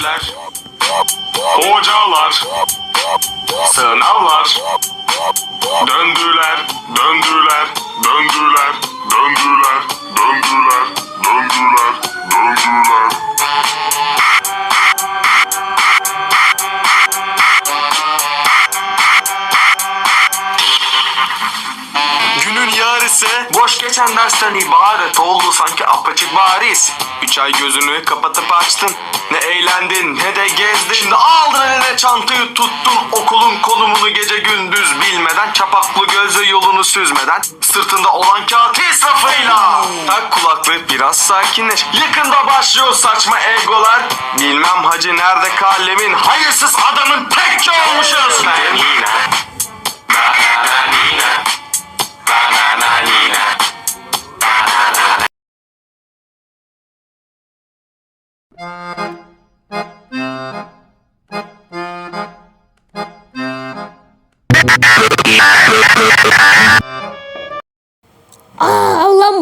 Şehitler, hocalar, sınavlar, döndüler, döndüler, döndüler, döndüler. Yarısı boş geçen dersten ibaret oldu sanki apaçık bariz. Üç ay gözünü kapatıp açtın. Ne eğlendin ne de gezdin. Şimdi aldın eline çantayı tuttun. Okulun konumunu gece gündüz bilmeden. Çapaklı gözle yolunu süzmeden. Sırtında olan kağıt israfıyla. Tak kulaklığı biraz sakinleş. Yakında başlıyor saçma egolar. Bilmem hacı nerede kalemin. Hayırsız adamın tek olmuşuz. Ben yine.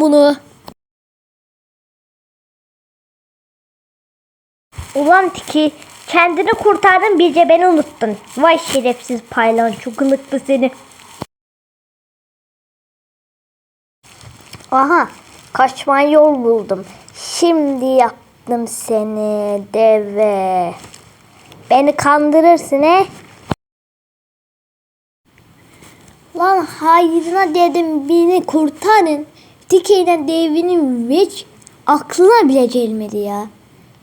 Bunu. Ulan Tiki kendini kurtardın bir de beni unuttun. Vay şerefsiz paylan çok ılıktı seni. Aha kaçma yol buldum. Şimdi yaptım seni deve. Beni kandırırsın he. Lan hayrına dedim beni kurtarın. Tikeyle devinin hiç aklına bile gelmedi ya.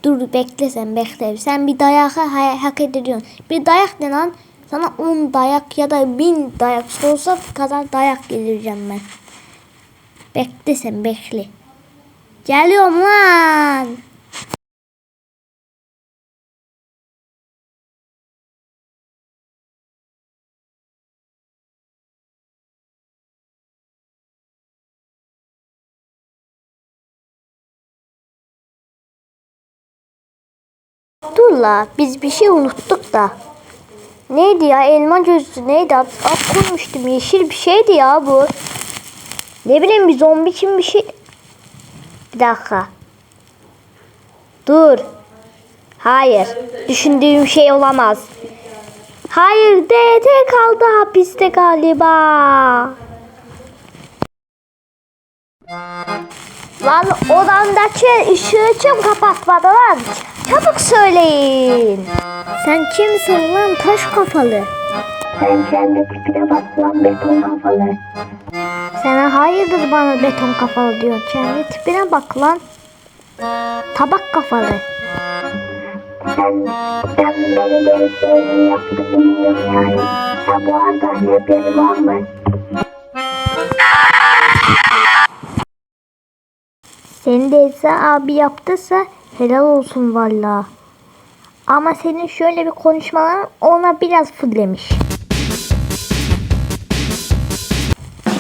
Dur bekle sen bekle. Sen bir dayağı ha- hak ediyorsun. Bir dayak ne lan? Sana 10 dayak ya da 1000 dayak olsa kadar dayak geleceğim ben. Bekle sen bekle. Geliyorum lan. Dur la biz bir şey unuttuk da. Neydi ya elma gözlü neydi ad, ad koymuştum yeşil bir şeydi ya bu. Ne bileyim bir zombi için bir şey. Bir dakika. Dur. Hayır. Düşündüğüm şey olamaz. Hayır DT kaldı hapiste galiba. Lan odamdaki ışığı kim kapatmadı lan? Çabuk söyleyin. Sen kimsin lan taş kafalı? Sen kendi tipine bak lan beton kafalı. Sen hayırdır bana beton kafalı diyorsun? Kendi tipine bak lan. Tabak kafalı. Sen, sen beni deliklerini yaptı bilmiyorum yani. Ya bu arada haberin var mı? Seni de Esa abi yaptıysa helal olsun valla. Ama senin şöyle bir konuşmaların ona biraz fırlamış.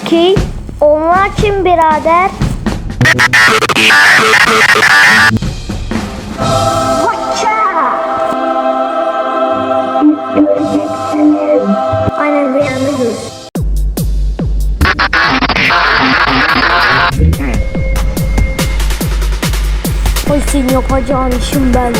Ki onlar kim birader? Senin yapacağın işim ben.